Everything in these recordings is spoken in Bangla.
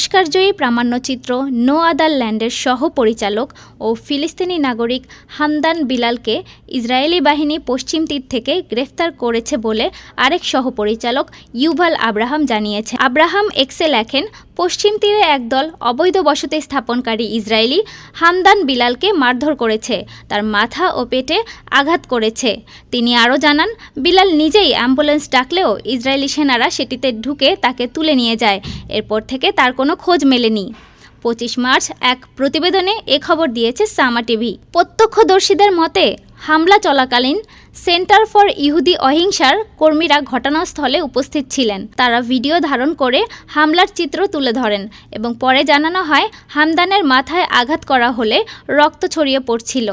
অস্কারজয়ী প্রামাণ্যচিত্র নো আদার ল্যান্ডের সহ পরিচালক ও ফিলিস্তিনি নাগরিক হামদান বিলালকে ইসরায়েলি বাহিনী পশ্চিম তীর থেকে গ্রেফতার করেছে বলে আরেক সহপরিচালক ইউভাল আব্রাহাম জানিয়েছে। আব্রাহাম এক্সে লেখেন, পশ্চিম তীরে একদল অবৈধ বসতি স্থাপনকারী ইসরায়েলি হামদান বিলালকে মারধর করেছে, তার মাথা ও পেটে আঘাত করেছে। তিনি আরও জানান, বিলাল নিজেই অ্যাম্বুলেন্স ডাকলেও ইসরায়েলি সেনারা সেটিতে ঢুকে তাকে তুলে নিয়ে যায়। এরপর থেকে তার কোনো খোঁজ মেলেনি। পঁচিশ মার্চ এক প্রতিবেদনে এ খবর দিয়েছে সামা টিভি। প্রত্যক্ষদর্শীদের মতে, হামলা চলাকালীন সেন্টার ফর ইহুদি অহিংসার কর্মীরা ঘটনাস্থলে উপস্থিত ছিলেন। তারা ভিডিও ধারণ করে হামলার চিত্র তুলে ধরেন এবং পরে জানানো হয়, হামদানের মাথায় আঘাত করা হলে রক্ত ছড়িয়ে পড়ছিল।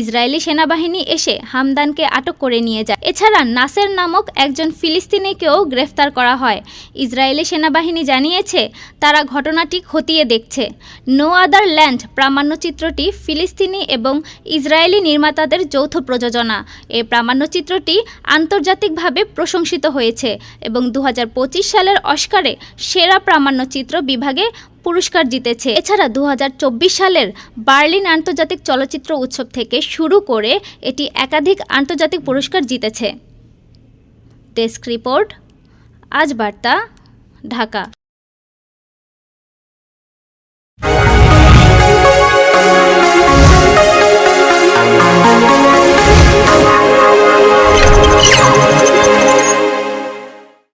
ইসরায়েলি সেনাবাহিনী এসে হামদানকে আটক করে নিয়ে যায়। এছাড়া নাসের নামক একজন ফিলিস্তিনিকেও গ্রেফতার করা হয়। ইসরায়েলি সেনাবাহিনী জানিয়েছে, তারা ঘটনাটি খতিয়ে দেখছে। নো আদার ল্যান্ড প্রামাণ্যচিত্রটি ফিলিস্তিনি এবং ইসরায়েলি নির্মাতাদের যৌথ প্রযোজনা। এই প্রামাণ্যচিত্রটি আন্তর্জাতিকভাবে প্রশংসিত হয়েছে এবং দু হাজার পঁচিশ সালের অস্কারে সেরা প্রামাণ্যচিত্র বিভাগে পুরস্কার জিতেছে। এছাড়া দু হাজার চব্বিশ সালের বার্লিন আন্তর্জাতিক চলচ্চিত্র উৎসব থেকে শুরু করে এটি একাধিক আন্তর্জাতিক পুরস্কার জিতেছে। ডেস্ক রিপোর্ট, আজ বার্তা, ঢাকা।